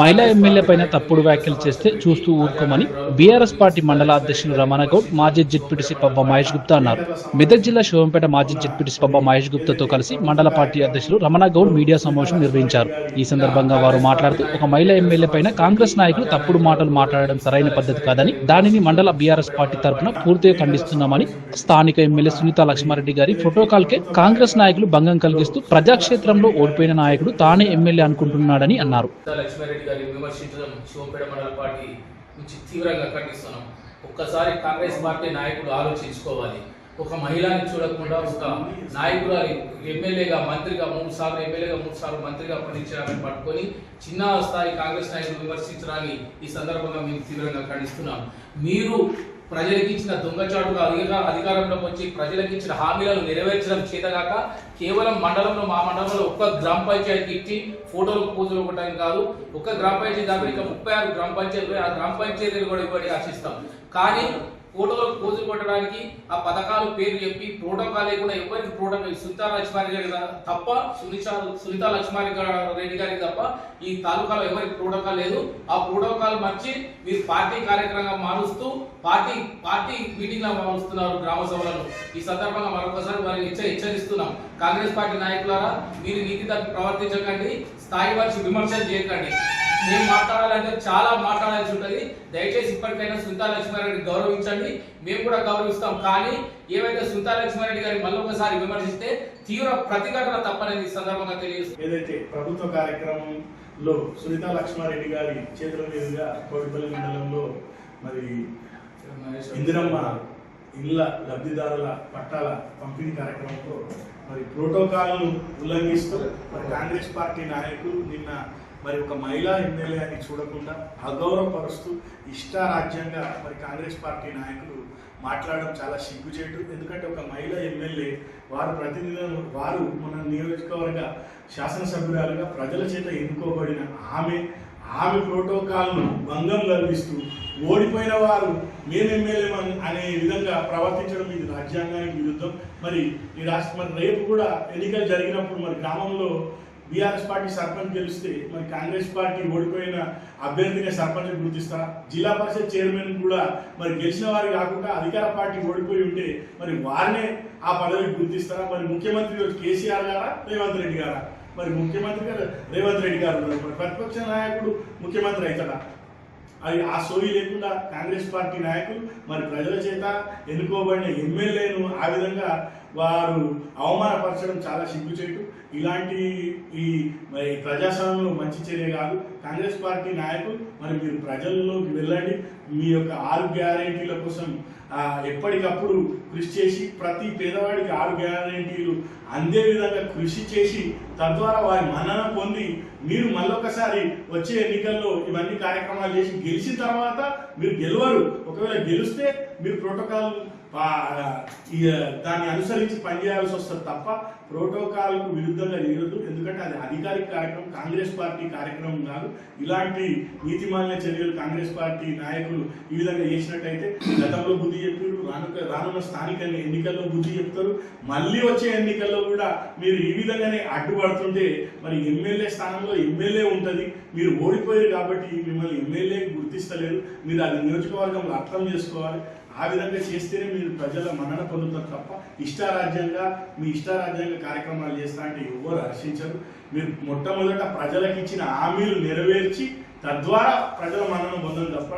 మహిళా ఎమ్మెల్యే పైన తప్పుడు వ్యాఖ్యలు చేస్తే చూస్తూ ఊరుకోమని బీఆర్ఎస్ పార్టీ మండల అధ్యక్షులు రమణ గౌడ్ మాజీ జడ్పీటీసీ పబ్బ మహేష్ గుప్తా అన్నారు. మెదక్ జిల్లా శివంపేట మాజీ జడ్పీటీసీ పబ్బ మహేష్ గుప్తాతో కలిసి మండల పార్టీ అధ్యక్షులు రమణ గౌడ్ మీడియా సమావేశం నిర్వహించారు. ఈ సందర్భంగా వారు మాట్లాడుతూ ఒక మహిళా ఎమ్మెల్యే పైన కాంగ్రెస్ నాయకులు తప్పుడు మాటలు మాట్లాడడం సరైన పద్ధతి కాదని దానిని మండల బీఆర్ఎస్ పార్టీ తరఫున పూర్తిగా ఖండిస్తున్నామని స్థానిక ఎమ్మెల్యే సునీత లక్ష్మారెడ్డి గారి ఫోటోకాల్కే కాంగ్రెస్ నాయకులు భంగం కలిగిస్తూ ప్రజాక్షేత్రంలో ఓడిపోయిన నాయకుడు తానే ఎమ్మెల్యే అనుకుంటున్నాడని అన్నారు. లక్ష్మారెడ్డి గారిని విమర్శించడం శివంపేట మండల పార్టీ నుంచి తీవ్రంగా ఖండిస్తున్నాం. ఒక్కసారి కాంగ్రెస్ పార్టీ నాయకుడు ఆలోచించుకోవాలి. ఒక మహిళని చూడకుండా ఒక నాయకురాలి ఎమ్మెల్యేగా మంత్రిగా మూడు సార్లు ఎమ్మెల్యేగా మూడు సార్లు మంత్రిగా పనిచేయాలని పట్టుకొని చిన్న స్థాయి కాంగ్రెస్ నాయకులు విమర్శించడాన్ని ఈ సందర్భంగా మేము తీవ్రంగా ఖండిస్తున్నాం. మీరు ప్రజలకు ఇచ్చిన దొంగచాటుగా అధిక అధికారంలోకి వచ్చి ప్రజలకు ఇచ్చిన హామీలను నెరవేర్చడం చేతగాక కేవలం మండలంలో మా మండలంలో ఒక్క గ్రామ పంచాయతీ ఇచ్చి ఫోటోలు పూజలు ఇవ్వడం కాదు. ఒక్క గ్రామ పంచాయతీ దాకా ఇంకా ముప్పై ఆరు గ్రామ పంచాయతీలు ఆ గ్రామ పంచాయతీలు కూడా ఇవ్వడానికి ఆశిస్తాం. కానీ ఫోటోలు పోజులు కొట్టడానికి ఆ పథకాలు పేరు చెప్పి ప్రోటోకాల్ లేకుండా ఎవరికి ప్రోటోకాల్ సునీతా లక్ష్మారి గారి తప్ప సునీత సునీతా లక్ష్మారి రెడ్డి గారికి తప్ప ఈ తాలూకాలో ఎవరికి ప్రోటోకాల్ లేదు. ఆ ప్రోటోకాల్ మర్చి మీరు పార్టీ కార్యక్రమంగా మారుస్తూ పార్టీ పార్టీ మీటింగ్ లా మారుస్తున్నారు గ్రామ సభలను ఈ సందర్భంగా మరొకసారి వారిని హెచ్చరిస్తున్నాం. కాంగ్రెస్ పార్టీ నాయకులారా మీరు నీతి తప్పి ప్రవర్తించకండి స్థాయి వారి విమర్శలు చేయకండి. మేము మాట్లాడాలంటే చాలా మాట్లాడాల్సి ఉంటుంది. దయచేసి ఇప్పటికైనా సునీతా లక్ష్మారెడ్డి గౌరవించండి. మేము కూడా గౌరవిస్తాం. కానీ ఏవైతే సునీతా లక్ష్మారెడ్డి గారి మళ్ళొకసారి విమర్శిస్తే తీవ్ర ప్రతిఘటన తప్పనేది సందర్భంగా తెలియజేస్తుంది. ఏదైతే ప్రభుత్వ కార్యక్రమంలో సునీతా లక్ష్మారెడ్డి గారి చేతుల మీదుగా కోటిపల్లి మండలంలో మరి ఇందిరమ్మ ఇళ్ళ లబ్ధిదారుల పట్టాల పంపిణీ కార్యక్రమంలో మరి ప్రోటోకాల్ను ఉల్లంఘిస్తూ మరి కాంగ్రెస్ పార్టీ నాయకులు నిన్న మరి ఒక మహిళా ఎమ్మెల్యే అని చూడకుండా అగౌరవపరుస్తూ ఇష్టారాజ్యంగా మరి కాంగ్రెస్ పార్టీ నాయకులు మాట్లాడడం చాలా సిగ్గుచేటు. ఎందుకంటే ఒక మహిళా ఎమ్మెల్యే వారు ప్రతినిధులను వారు మన నియోజకవర్గ శాసనసభ్యురాలుగా ప్రజల చేత ఎన్నుకోబడిన ఆమె ఆమె ప్రోటోకాల్ను భంగం కల్పిస్తూ ఓడిపోయిన వారు మేము ఎమ్మెల్యే అనే విధంగా ప్రవర్తించడం ఇది రాజ్యాంగానికి విరుద్ధం. మరి ఈ రాష్ట్ర మరి రేపు కూడా ఎన్నికలు జరిగినప్పుడు మరి గ్రామంలో బీఆర్ఎస్ పార్టీ సర్పంచ్ గెలిస్తే మరి కాంగ్రెస్ పార్టీ ఓడిపోయిన అభ్యర్థిని సర్పంచ్ గుర్తిస్తారా జిల్లా పరిషత్ చైర్మన్ కూడా మరి గెలిచిన వారు కాకుండా అధికార పార్టీ ఓడిపోయి ఉంటే మరి వారినే ఆ పదవి గుర్తిస్తారా? మరి ముఖ్యమంత్రి కేసీఆర్ గారా? రేవంత్ రెడ్డి గారా? మరి ముఖ్యమంత్రి గారు రేవంత్ రెడ్డి గారు మరి ప్రతిపక్ష నాయకుడు ముఖ్యమంత్రి అవుతాడా? అది ఆ సోయి లేకుండా కాంగ్రెస్ పార్టీ నాయకులు మరి ప్రజల చేత ఎన్నుకోబడిన ఎమ్మెల్యేను ఆ విధంగా వారు అవమానపరచడం చాలా సిగ్గుచేటు. ఇలాంటి ఈ మరి ప్రజాస్వామ్యంలో మంచి చర్య కాదు. కాంగ్రెస్ పార్టీ నాయకులు మరి మీరు ప్రజల్లోకి వెళ్ళండి. మీ యొక్క ఆరు గ్యారెంటీల కోసం ఎప్పటికప్పుడు కృషి చేసి ప్రతి పేదవాడికి ఆరు గ్యారెంటీలు అందే విధంగా కృషి చేసి తద్వారా వారి మన్నన పొంది మీరు మళ్ళొకసారి వచ్చే ఎన్నికల్లో ఇవన్నీ కార్యక్రమాలు చేసి గెలిచిన తర్వాత మీరు గెలవరు. ఒకవేళ గెలిస్తే మీరు ప్రోటోకాల్ దాన్ని అనుసరించి పనిచేయాల్సి వస్తుంది తప్ప ప్రోటోకాల్కు విరుద్ధంగా చేయొద్దు ఎందుకంటే అది అధికారిక కార్యక్రమం కాంగ్రెస్ పార్టీ కార్యక్రమం కాదు. ఇలాంటి నీతిమాన్య చర్యలు కాంగ్రెస్ పార్టీ నాయకులు ఈ విధంగా చేసినట్టయితే గతంలో బుద్ధి చెప్పారు రాను రానున్న స్థానిక ఎన్నికల్లో బుద్ధి చెప్తారు. మళ్ళీ వచ్చే ఎన్నికల్లో కూడా మీరు ఈ విధంగానే అడ్డుపడుతుంటే మరి ఎమ్మెల్యే స్థానంలో ఎమ్మెల్యే ఉంటుంది. మీరు ఓడిపోయారు కాబట్టి మిమ్మల్ని ఎమ్మెల్యే గుర్తిస్తలేరు. మీరు అది నియోజకవర్గంలో అర్థం చేసుకోవాలి. ఆ విధంగా చేస్తేనే మీరు ప్రజల మన్నన పొందుతారు తప్ప ఇష్టారాజ్యంగా మీ ఇష్టారాజ్యంగా కార్యక్రమాలు చేస్తా అంటే ఎవరు హర్షించరు. మీరు మొట్టమొదట ప్రజలకు ఇచ్చిన హామీలు నెరవేర్చి తద్వారా ప్రజల మన్నన పొందడం తప్ప